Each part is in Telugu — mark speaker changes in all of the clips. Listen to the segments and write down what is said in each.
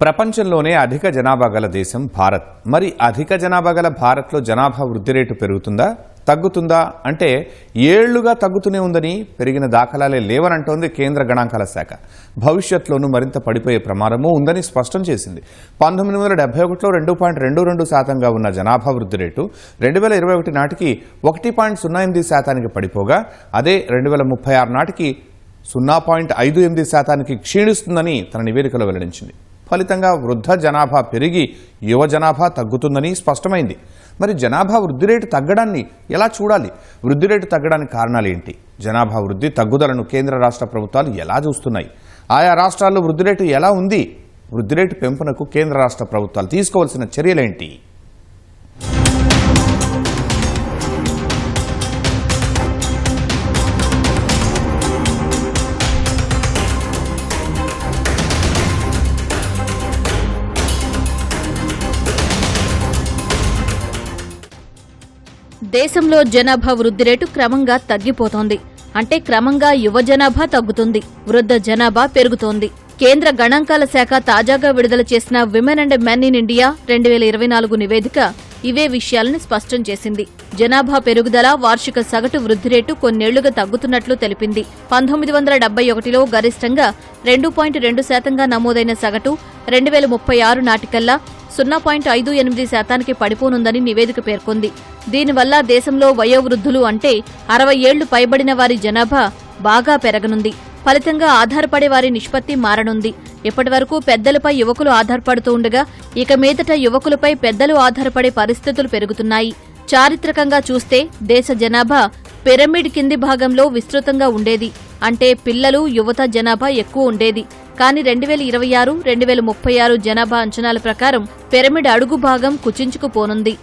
Speaker 1: ప్రపంచంలోనే అధిక జనాభా గల దేశం భారత్. మరి అధిక జనాభా గల భారత్లో జనాభా వృద్ధి రేటు పెరుగుతుందా? తగ్గుతుందా? అంటే ఏళ్ళుగా తగ్గుతూనే ఉందని పెరిగిన దాఖలాలే లేవనంటోంది కేంద్ర గణాంకాల శాఖ. భవిష్యత్తులోనూ మరింత పడిపోయే ప్రమాదమూ ఉందని స్పష్టం చేసింది. పంతొమ్మిది వందల డెబ్బై ఒకటిలో రెండు పాయింట్ రెండు రెండు శాతంగా ఉన్న జనాభా వృద్ధి రేటు రెండు వేల ఇరవై ఒకటి నాటికి ఒకటి పాయింట్ సున్నా ఎనిమిది శాతానికి పడిపోగా అదే రెండు వేల ముప్పై ఆరు నాటికి సున్నా పాయింట్ ఐదు ఎనిమిది శాతానికి క్షీణిస్తుందని తన నివేదికలో వెల్లడించింది. ఫలితంగా వృద్ధ జనాభా పెరిగి యువ జనాభా తగ్గుతుందని స్పష్టమైంది. మరి జనాభా వృద్ధి రేటు తగ్గడాన్ని ఎలా చూడాలి? వృద్ధి రేటు తగ్గడానికి కారణాలు ఏంటి? జనాభా వృద్ధి తగ్గుదలను కేంద్ర రాష్ట్ర ప్రభుత్వాలు ఎలా చూస్తున్నాయి? ఆయా రాష్ట్రాల్లో వృద్ధి రేటు ఎలా ఉంది? వృద్ధి రేటు పెంపునకు కేంద్ర రాష్ట్ర ప్రభుత్వాలు తీసుకోవాల్సిన చర్యలేంటి?
Speaker 2: దేశంలో జనాభా వృద్ధి రేటు క్రమంగా తగ్గిపోతోంది. అంటే క్రమంగా యువ జనాభా తగ్గుతుంది. వృద్ధ జనాభా పెరుగుతోంది. కేంద్ర గణాంకాల శాఖ తాజాగా విడుదల చేసిన women and men in India రెండు వేల ఇరవై నాలుగు నివేదిక ఇవే విషయాలను స్పష్టం చేసింది. జనాభా పెరుగుదల వార్షిక సగటు వృద్ధి రేటు కొన్నేళ్ళుగా తగ్గుతున్నట్లు తెలిపింది. పంతొమ్మిది వందల డెబ్బై ఒకటిలో గరిష్టంగా రెండు పాయింట్ రెండు శాతంగా నమోదైన సగటు రెండు వేల ముప్పై ఆరు నాటికల్లా సున్నా పాయింట్ ఐదు ఎనిమిది శాతానికి పడిపోనుందని నివేదిక పేర్కొంది. దీనివల్ల దేశంలో వయోవృద్ధులు అంటే అరవై ఏళ్ళు పైబడిన వారి జనాభా బాగా పెరగనుంది. ఫలితంగా ఆధారపడే వారి నిష్పత్తి మారనుంది. ఇప్పటివరకు పెద్దలపై యువకులు ఆధారపడుతూ ఉండగా ఇక మీదట యువకులపై పెద్దలు ఆధారపడే పరిస్థితులు పెరుగుతున్నాయి. చారిత్రకంగా చూస్తే దేశ జనాభా పిరమిడ్ కింది భాగంలో విస్తృతంగా ఉండేది. అంటే పిల్లలు యువత జనాభా ఎక్కువ ఉండేది. కానీ రెండు వేల ఇరవై ఆరు రెండు వేల ముప్పై ఆరు జనాభా అంచనాల ప్రకారం పిరమిడ్ అడుగు భాగం కుచించుకుపోనుంది.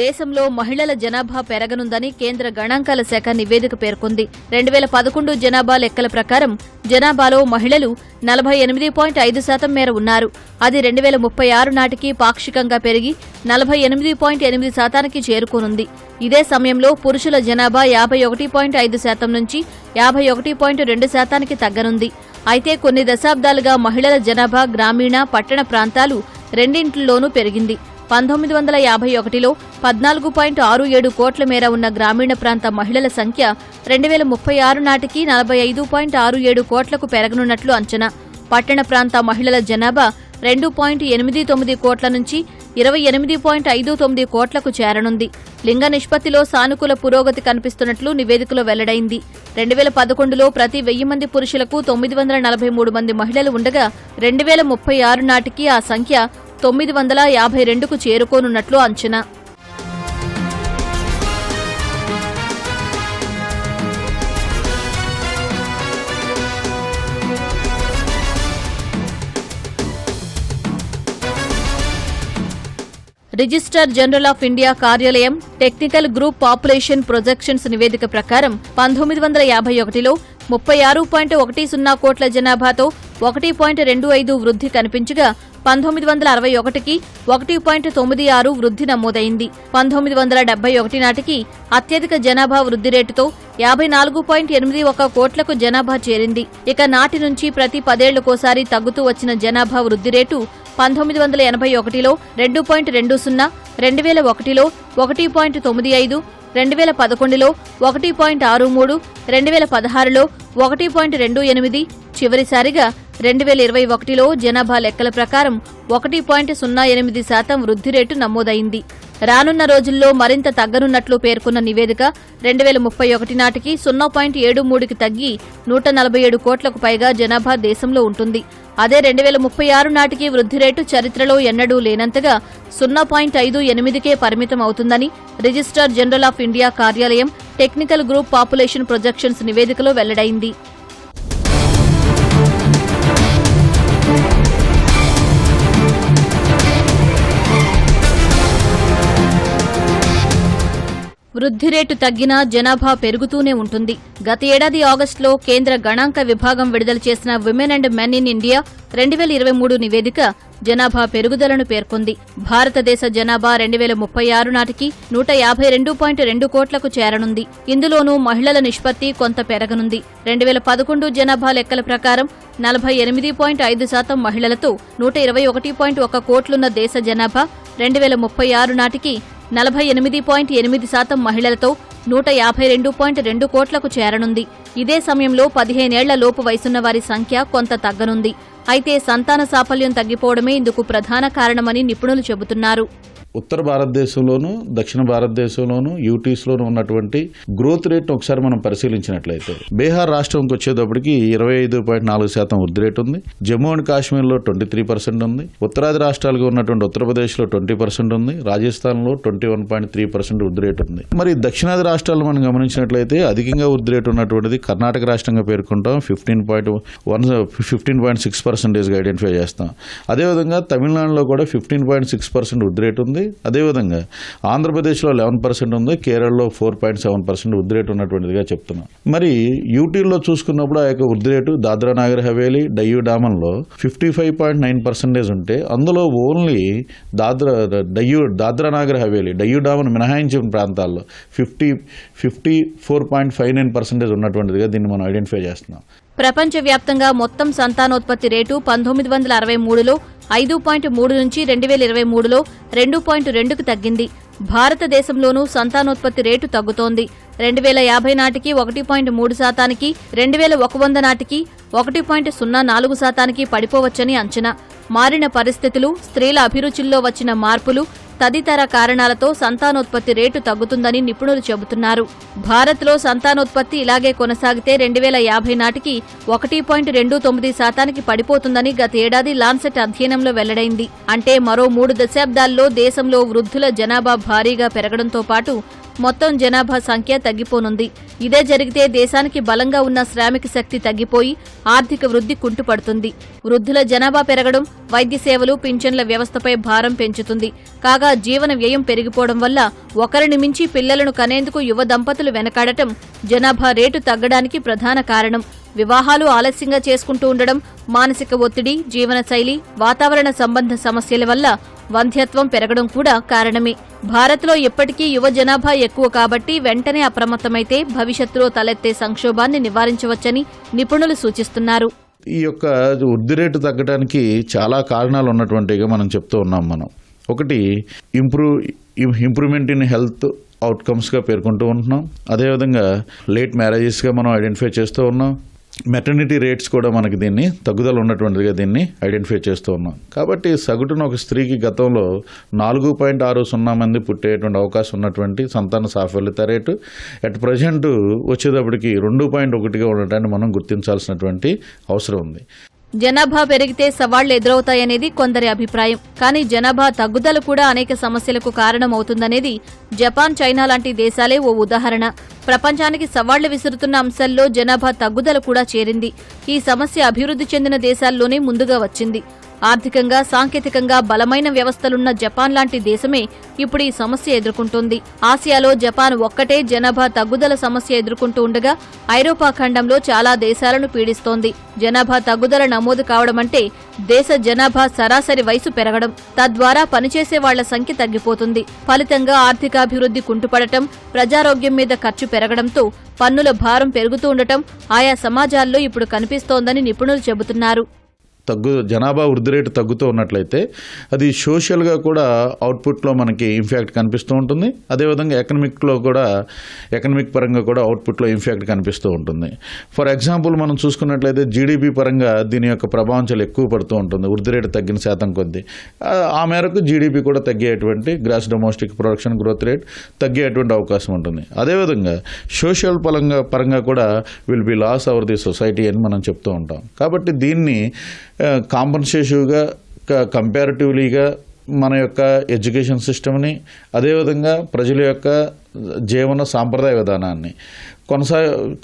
Speaker 2: దేశంలో మహిళల జనాభా పెరగనుందని కేంద్ర గణాంకాల శాఖ నివేదిక పేర్కొంది. రెండు వేల పదకొండు జనాభా లెక్కల ప్రకారం జనాభాలో మహిళలు నలభై ఎనిమిది పాయింట్ ఐదు శాతం మేర ఉన్నారు. అది రెండు వేల ముప్పై ఆరు నాటికి పాక్షికంగా పెరిగి నలభై ఎనిమిది పాయింట్ ఎనిమిది శాతానికి చేరుకోనుంది. ఇదే సమయంలో పురుషుల జనాభా యాభై ఒకటి పాయింట్ ఐదు శాతం నుంచి యాభై ఒకటి పాయింట్ రెండు శాతానికి తగ్గనుంది. అయితే కొన్ని దశాబ్దాలుగా మహిళల జనాభా గ్రామీణ పట్టణ ప్రాంతాలు రెండింటిలోనూ పెరిగింది. పంతొమ్మిది వందల యాభై ఒకటిలో పద్నాలుగు పాయింట్ ఆరు ఏడు కోట్ల మేర ఉన్న గ్రామీణ ప్రాంత మహిళల సంఖ్య రెండు వేల ముప్పై ఆరు నాటికి నలభై ఐదు పాయింట్ ఆరు ఏడు కోట్లకు పెరగనున్నట్లు అంచనా. పట్టణ ప్రాంత మహిళల జనాభా రెండు పాయింట్ ఎనిమిది తొమ్మిది కోట్ల నుంచి ఇరవై ఎనిమిది పాయింట్ ఐదు తొమ్మిది కోట్లకు చేరనుంది. లింగ నిష్పత్తిలో సానుకూల పురోగతి కనిపిస్తున్నట్లు నివేదికలో వెల్లడైంది. రెండు వేల పదకొండులో ప్రతి వెయ్యి మంది పురుషులకు తొమ్మిది వందల నలభై మూడు మంది మహిళలు ఉండగా రెండు వేల ముప్పై ఆరు నాటికి ఆ సంఖ్య తొమ్మిది వందల యాభై రెండుకు చేరుకోనున్నట్లు అంచనా. రిజిస్టర్ జనరల్ ఆఫ్ ఇండియా కార్యాలయం టెక్నికల్ గ్రూప్ పాపులేషన్ ప్రొజెక్షన్స్ నివేదిక ప్రకారం పంతొమ్మిది వందల యాభై ఒకటిలో ముప్పై ఆరు పాయింట్ ఒకటి సున్నా కోట్ల జనాభాతో ఒకటి పాయింట్ రెండు ఐదు వృద్ధి కనిపించగా పంతొమ్మిది వందల అరవై ఒకటికి ఒకటి పాయింట్ తొమ్మిది ఆరు వృద్ధి నమోదైంది. పంతొమ్మిది వందల డెబ్బై ఒకటి నాటికి అత్యధిక జనాభా వృద్ధి రేటుతో యాభై నాలుగు పాయింట్ ఎనిమిది ఒక కోట్లకు జనాభా చేరింది. ఇక నాటి నుంచి ప్రతి పదేళ్ళకోసారి తగ్గుతూ వచ్చిన జనాభా వృద్ధి రేటు పంతొమ్మిది వందల ఎనభై ఒకటిలో రెండు పాయింట్ రెండు సున్నా రెండు వేల ఒకటిలో ఒకటి పాయింట్ తొమ్మిది ఐదు రెండు వేల పదకొండులో ఒకటి పాయింట్ ఆరు మూడు రెండు వేల పదహారులో ఒకటి పాయింట్ రెండు ఎనిమిది చివరిసారిగా రెండు వేల ఇరవై ఒకటిలో జనాభా లెక్కల ప్రకారం ఒకటి పాయింట్ సున్నా ఎనిమిది శాతం వృద్ధి రేటు నమోదైంది. రానున్న రోజుల్లో మరింత తగ్గనున్నట్లు పేర్కొన్న నివేదిక రెండు వేల ముప్పై ఒకటి నాటికి సున్నా పాయింట్ ఏడు మూడుకి తగ్గి నూట నలభై ఏడు కోట్లకు పైగా జనాభా దేశంలో ఉంటుంది. అదే రెండు వేల ముప్పై ఆరు నాటికి వృద్ధి రేటు చరిత్రలో ఎన్నడూ లేనంతగా సున్నా పాయింట్ ఐదు ఎనిమిదికే పరిమితం అవుతుందని రిజిస్టార్ జనరల్ ఆఫ్ ఇండియా కార్యాలయం టెక్నికల్ గ్రూప్ పాపులేషన్ ప్రొజెక్షన్స్ నివేదికలో వెల్లడైంది. వృద్ధి రేటు తగ్గినా జనాభా పెరుగుతూనే ఉంటుంది. గత ఏడాది ఆగస్టులో కేంద్ర గణాంక విభాగం విడుదల చేసిన women and men in India రెండు వేల ఇరవై మూడు నివేదిక జనాభా పెరుగుదలను పేర్కొంది. భారతదేశ జనాభా రెండు వేల ముప్పై ఆరు నాటికి నూట యాభై రెండు పాయింట్ రెండు కోట్లకు చేరనుంది. ఇందులోనూ మహిళల నిష్పత్తి కొంత పెరగనుంది. రెండు వేల పదకొండు జనాభా లెక్కల ప్రకారం నలభై ఎనిమిది పాయింట్ ఐదు శాతం మహిళలతో నూట ఇరవై ఒకటి పాయింట్ ఒక కోట్లున్న దేశ జనాభా రెండు వేల ముప్పై ఆరు నాటికి నలభై ఎనిమిది పాయింట్ ఎనిమిది శాతం మహిళలతో నూట యాభై రెండు పాయింట్ రెండు కోట్లకు చేరనుంది. ఇదే సమయంలో పదిహేనేళ్ళ లోపు వయసున్న వారి సంఖ్య కొంత తగ్గనుంది. అయితే సంతాన సాఫల్యం తగ్గిపోవడమే ఇందుకు ప్రధాన కారణమని నిపుణులు చెబుతున్నారు.
Speaker 3: ఉత్తర భారతదేశంలోను దక్షిణ భారతదేశంలోను యూటీస్లోను ఉన్నటువంటి గ్రోత్ రేట్ను ఒకసారి మనం పరిశీలించినట్లయితే బీహార్ రాష్ట్రంకి వచ్చేటప్పటికి ఇరవై ఐదు పాయింట్ నాలుగు శాతం వృద్ధి రేట్ ఉంది. జమ్మూ అండ్ కాశ్మీర్లో ట్వంటీ త్రీ పర్సెంట్ ఉంది. ఉత్తరాది రాష్ట్రాలుగా ఉన్నటువంటి ఉత్తరప్రదేశ్లో ట్వంటీ పర్సెంట్ ఉంది. రాజస్థాన్లో twenty one point three percent వృద్ధి రేట్ ఉంది. మరి దక్షిణాది రాష్ట్రాలు మనం గమనించినట్లయితే అధికంగా వృద్ధి రేటు ఉన్నటువంటిది కర్ణాటక రాష్ట్రంగా పేర్కొంటాం. Fifteen point one fifteen point six percent పర్సెంటేజ్గా identify చేస్తాం. అదేవిధంగా తమిళనాడులో కూడా ఫిఫ్టీన్ పాయింట్ సిక్స్ పర్సెంట్ వృద్ధి రేట్ ఉంది. అదేవిధంగా ఆంధ్రప్రదేశ్లో లెవెన్ పర్సెంట్ ఉంది. కేరళలో ఫోర్ పాయింట్ సెవెన్ పర్సెంట్ వృద్ధి రేటు ఉన్నటువంటిదిగా చెప్తున్నాం. మరి యూటీలో చూసుకున్నప్పుడు ఆ యొక్క వృద్ధి rate Dadra Nagar Haveli Diu డామన్లో fifty five point nine percentage ఉంటే అందులో ఓన్లీ దాద్రా డయ్యూ దాద్రా నాగర్ హవేలీ డయ్యూ డామన్ మినహాయించిన ప్రాంతాల్లో fifty fifty four point five nine percentage ఉన్నటువంటిదిగా దీన్ని మనం ఐడెంటిఫై చేస్తున్నాం.
Speaker 2: ప్రపంచవ్యాప్తంగా మొత్తం సంతానోత్పత్తి రేటు పంతొమ్మిది వందల అరవై మూడులో ఐదు పాయింట్ మూడు నుంచి రెండు వేల ఇరవై మూడులో రెండు పాయింట్ రెండుకు తగ్గింది. భారతదేశంలోనూ సంతానోత్పత్తి రేటు తగ్గుతోంది. రెండు వేల యాభై నాటికి ఒకటి పాయింట్ మూడు శాతానికి రెండు వేల ఒక వంద నాటికి ఒకటి పాయింట్ సున్నా నాలుగు శాతానికి పడిపోవచ్చని అంచనా. మారిన పరిస్థితులు స్త్రీల అభిరుచుల్లో వచ్చిన మార్పులు తదితర కారణాలతో సంతానోత్పత్తి రేటు తగ్గుతుందని నిపుణులు చెబుతున్నారు. భారత్లో సంతానోత్పత్తి ఇలాగే కొనసాగితే రెండు వేల యాభై నాటికి ఒకటి పాయింట్ రెండు తొమ్మిది శాతానికి పడిపోతుందని గత ఏడాది లాన్సెట్ అధ్యయనంలో వెల్లడైంది. అంటే మరో మూడు దశాబ్దాల్లో దేశంలో వృద్ధుల జనాభా భారీగా పెరగడంతో పాటు మొత్తం జనాభా సంఖ్య తగ్గిపోనుంది. ఇదే జరిగితే దేశానికి బలంగా ఉన్న శ్రామిక శక్తి తగ్గిపోయి ఆర్థిక వృద్ధి కుంటుపడుతుంది. వృద్ధుల జనాభా పెరగడం వైద్య సేవలు పింఛన్ల వ్యవస్థపై భారం పెంచుతుంది. కాగా జీవన వ్యయం పెరిగిపోవడం వల్ల ఒకరిని మించి పిల్లలను కనేందుకు యువ దంపతులు వెనకాడటం జనాభా రేటు తగ్గడానికి ప్రధాన కారణం. వివాహాలు ఆలస్యంగా చేసుకుంటూ ఉండడం మానసిక ఒత్తిడి జీవనశైలి వాతావరణ సంబంధ సమస్యల వల్ల వంధ్యత్వం పెరగడం కూడా కారణమే. భారత్లో ఇప్పటికీ యువ జనాభా ఎక్కువ కాబట్టి వెంటనే అప్రమత్తమైతే భవిష్యత్తులో తలెత్తే సంక్షోభాన్ని నివారించవచ్చని నిపుణులు సూచిస్తున్నారు.
Speaker 3: ఈ యొక్క వృద్ధి రేటు తగ్గడానికి చాలా కారణాలు ఉన్నటువంటిగా మనం చెప్తూ ఉన్నాం మనం. ఒకటి ఇంప్రూవ్ ఇంప్రూవ్మెంట్ ఇన్ హెల్త్ అవుట్కమ్స్గా పేర్కొంటూ ఉంటున్నాం. అదేవిధంగా లేట్ మ్యారేజెస్గా మనం ఐడెంటిఫై చేస్తూ ఉన్నాం. మెటర్నిటీ రేట్స్ కూడా మనకి దీన్ని తగ్గుదల ఉన్నటువంటిదిగా దీన్ని ఐడెంటిఫై చేస్తూ ఉన్నాం. కాబట్టి సగటున ఒక స్త్రీకి గతంలో నాలుగు పాయింట్ ఆరు సున్నా మంది పుట్టేటువంటి అవకాశం ఉన్నటువంటి సంతాన సాఫల్యత రేటు అట్ ప్రజెంట్ వచ్చేటప్పటికి రెండు పాయింట్ ఒకటిగా ఉండటాన్ని మనం గుర్తించాల్సినటువంటి అవసరం ఉంది.
Speaker 2: జనాభా పెరిగితే సవాళ్ళు ఎదురవుతాయనేది కొందరి అభిప్రాయం. కానీ జనాభా తగ్గుదల కూడా అనేక సమస్యలకు కారణమవుతుందనేది జపాన్ చైనా లాంటి దేశాలే ఓ ఉదాహరణ. ప్రపంచానికి సవాళ్ళు విసురుతున్న అంశాల్లో జనాభా తగ్గుదల కూడా చేరింది. ఈ సమస్య అభివృద్ధి చెందిన దేశాల్లోనే ముందుగా వచ్చింది. ఆర్థికంగా సాంకేతికంగా బలమైన వ్యవస్థలున్న జపాన్ లాంటి దేశమే ఇప్పుడు ఈ సమస్య ఎదుర్కొంటోంది. ఆసియాలో జపాన్ ఒక్కటే జనాభా తగ్గుదల సమస్య ఎదుర్కొంటూ ఉండగా ఐరోపా ఖండంలో చాలా దేశాలను పీడిస్తోంది. జనాభా తగ్గుదల నమోదు కావడమంటే దేశ జనాభా సరాసరి వయసు పెరగడం తద్వారా పనిచేసే వాళ్ళ సంఖ్య తగ్గిపోతుంది. ఫలితంగా ఆర్థికాభివృద్ధి కుంటుపడటం ప్రజారోగ్యం మీద ఖర్చు పెరగడంతో పన్నుల భారం పెరుగుతూ ఉండటం ఆయా సమాజాల్లో ఇప్పుడు కనిపిస్తోందని నిపుణులు చెబుతున్నారు.
Speaker 3: తగ్గు జనాభా వృద్ధి రేటు తగ్గుతూ ఉన్నట్లయితే అది సోషల్గా కూడా అవుట్పుట్లో మనకి ఇంపాక్ట్ కనిపిస్తూ ఉంటుంది. అదేవిధంగా ఎకనమిక్లో కూడా ఎకనమిక్ పరంగా కూడా అవుట్పుట్లో ఇంపాక్ట్ కనిపిస్తూ ఉంటుంది. ఫర్ ఎగ్జాంపుల్ మనం చూసుకున్నట్లయితే జీడిపి పరంగా దీని యొక్క ప్రభావం చాలా ఎక్కువ పడుతూ ఉంటుంది. వృద్ధి రేటు తగ్గిన శాతం కొద్దీ. ఆ, ఆ మేరకు జీడిపి కూడా తగ్గేటువంటి gross domestic production growth rate తగ్గేటువంటి అవకాశం ఉంటుంది. అదేవిధంగా సోషల్ పరంగా పరంగా కూడా will be loss our the society అని మనం చెప్తూ ఉంటాం. కాబట్టి దీన్ని కాంపన్సేటివ్గా కంపారిటివ్లీగా మన యొక్క ఎడ్యుకేషన్ సిస్టమ్ని అదేవిధంగా ప్రజల యొక్క జీవన సాంప్రదాయ విధానాన్ని కొనసా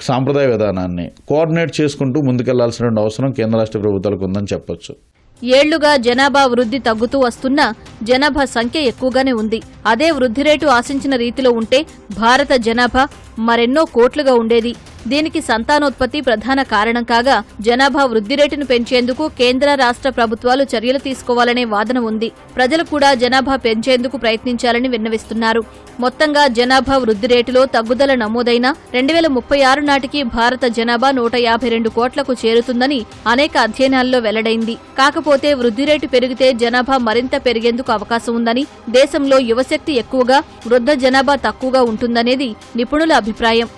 Speaker 3: సాంప్రదాయ విధానాన్ని కోఆర్డినేట్ చేసుకుంటూ ముందుకెళ్ళాల్సిన అవసరం కేంద్ర రాష్ట్ర ప్రభుత్వాలకు ఉందని చెప్పొచ్చు.
Speaker 2: ఏళ్ళుగా జనాభా వృద్ధి తగ్గుతూ వస్తున్నా జనాభా సంఖ్య ఎక్కువగానే ఉంది. అదే వృద్ధి రేటు ఆశించిన రీతిలో ఉంటే భారత జనాభా మరెన్నో కోట్లుగా ఉండేది. దీనికి సంతానోత్పత్తి ప్రధాన కారణం కాగా జనాభా వృద్ధి రేటును పెంచేందుకు కేంద్ర రాష్ట్ర ప్రభుత్వాలు చర్యలు తీసుకోవాలనే వాదన ఉంది. ప్రజలు కూడా జనాభా పెంచేందుకు ప్రయత్నించాలని విన్నవిస్తున్నారు. మొత్తంగా జనాభా వృద్ధి రేటులో తగ్గుదల నమోదైన రెండు వేల ముప్పై ఆరు నాటికి భారత జనాభా నూట యాభై రెండు కోట్లకు చేరుతుందని అనేక అధ్యయనాల్లో వెల్లడైంది. కాకపోతే వృద్ధి రేటు పెరిగితే జనాభా మరింత పెరిగేందుకు అవకాశం ఉందని దేశంలో యువశక్తి ఎక్కువగా వృద్ధ జనాభా తక్కువగా ఉంటుందనేది నిపుణుల అభిప్రాయం.